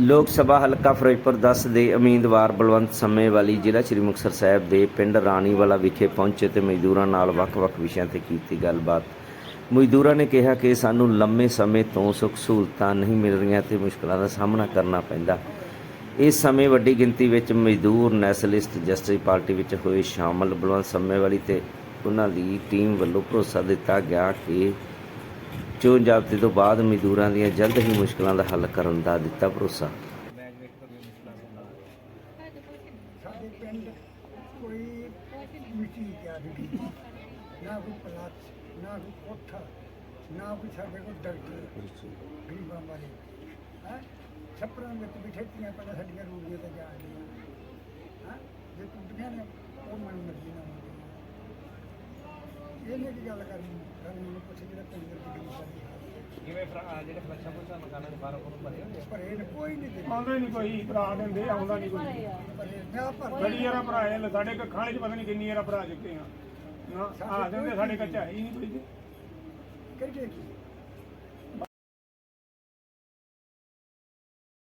ਲੋਕ ਸਭਾ ਹਲਕਾ ਫਿਰੋਜ਼ਪੁਰ 10 ਦੇ ਉਮੀਦਵਾਰ ਬਲਵੰਤ ਸੰਮੇ ਵਾਲੀ ਜ਼ਿਲ੍ਹਾ ਸ੍ਰੀ ਮੁਕਤਸਰ ਸਾਹਿਬ ਦੇ ਪਿੰਡ ਰਾਣੀਵਾਲਾ ਵਿਖੇ ਪਹੁੰਚੇ ਤੇ ਮਜ਼ਦੂਰਾਂ ਨਾਲ ਵੱਖ-ਵੱਖ ਵਿਸ਼ਿਆਂ ਤੇ ਕੀਤੀ ਗੱਲਬਾਤ। ਮਜ਼ਦੂਰਾਂ ਨੇ ਕਿਹਾ ਕਿ ਸਾਨੂੰ ਲੰਮੇ ਸਮੇਂ ਤੋਂ ਸੁੱਖ ਸਹੂਲਤਾਂ ਨਹੀਂ ਮਿਲ ਰਹੀਆਂ ਤੇ ਮੁਸ਼ਕਲਾਂ ਦਾ ਸਾਹਮਣਾ ਕਰਨਾ ਪੈਂਦਾ। ਇਸ ਸਮੇਂ ਵੱਡੀ ਗਿਣਤੀ ਵਿੱਚ ਮਜ਼ਦੂਰ ਨੈਸ਼ਨਲਿਸਟ ਜਸਟਿਸ ਪਾਰਟੀ ਵਿੱਚ ਹੋਏ ਸ਼ਾਮਲ। ਬਲਵੰਤ ਸੰਮੇ ਵਾਲੀ ਤੇ ਉਹਨਾਂ ਦੀ ਟੀਮ ਵੱਲੋਂ ਭਰੋਸਾ ਦਿੱਤਾ ਗਿਆ ਕਿ ਚੋਣ ਜ਼ਾਬਤੇ ਤੋਂ ਬਾਅਦ ਮਜ਼ਦੂਰਾਂ ਦੀਆਂ ਜਲਦ ਹੀ ਮੁਸ਼ਕਲਾਂ ਦਾ ਹੱਲ ਕਰਨ ਦਾ ਦਿੱਤਾ ਭਰੋਸਾ। ਸਾਡੇ ਪਿੰਡ ਕੋਈ ਮਿੱਟੀ ਤਿਆਰ ਨਾ ਕੋਈ ਪਲਾਟ, ਨਾ ਕੋਈ ਕੋਠਾ, ਨਾ ਕੋਈ ਸਾਡੇ ਕੋਲ ਡਾਕਟਰ ਗਰੀਬਾਂ ਬਾਰੇ। ਹੈ? ਛੱਪਰਾਂ ਵਿੱਚ ਬਿਠੇਤੀਆਂ ਪਹਿਲਾਂ ਸਾਡੀਆਂ ਰੂੜੀਆਂ ਤੇ ਜਾ ਰਹੀਆਂ। ਹੈ? ਜੇ ਟੁੱਟੀਆਂ ਨੇ, ਉਹ ਮਨ ਮਰਜ਼ੀ ਨਾਲ ਹੁੰਦੀਆਂ ਇਹ ਨਹੀਂ ਕੀ ਗੱਲ ਕਰਨੀ? ਕਰਨੀ ਨੂੰ ਪੁੱਛ ਜਿਹੜਾ ਪਿੰਡ ਦੇ ਗਰੀਬ ਬਾਰੇ ਜਿਵੇਂ ਆਹ ਜਿਹੜੇ ਫਲੈਸ਼ਾਂ ਫੁਲਸ਼ਾਂ ਮਕਾਨਾਂ ਦੇ ਬਾਹਰ ਉਹਨੂੰ ਭਰੇ ਹੁੰਦੇ ਆ। ਪਰ ਇਹ ਕੋਈ ਨਹੀਂ ਦੇ ਆਉਂਦਾ ਨਹੀਂ ਕੋਈ ਭਰਾ ਦਿੰਦੇ ਆਉਂਦਾ ਨਹੀਂ ਕੋਈ। ਪਰ ਨਾ ਭਰ ਬੜੀ ਯਾਰਾ ਭਰਾ ਹੈ ਸਾਡੇ ਕੋ ਖਾਣੇ ਚ ਪਤਾ ਨਹੀਂ ਕਿੰਨੀ ਯਾਰਾ ਭਰਾ ਚੁੱਕੇ ਆ। ਨਾ ਆ ਦਿੰਦੇ ਸਾਡੇ ਕੱਚਾ ਹੈ ਨਹੀਂ ਕੋਈ। ਜੀ। ਕਿਹੜੇ ਕੀ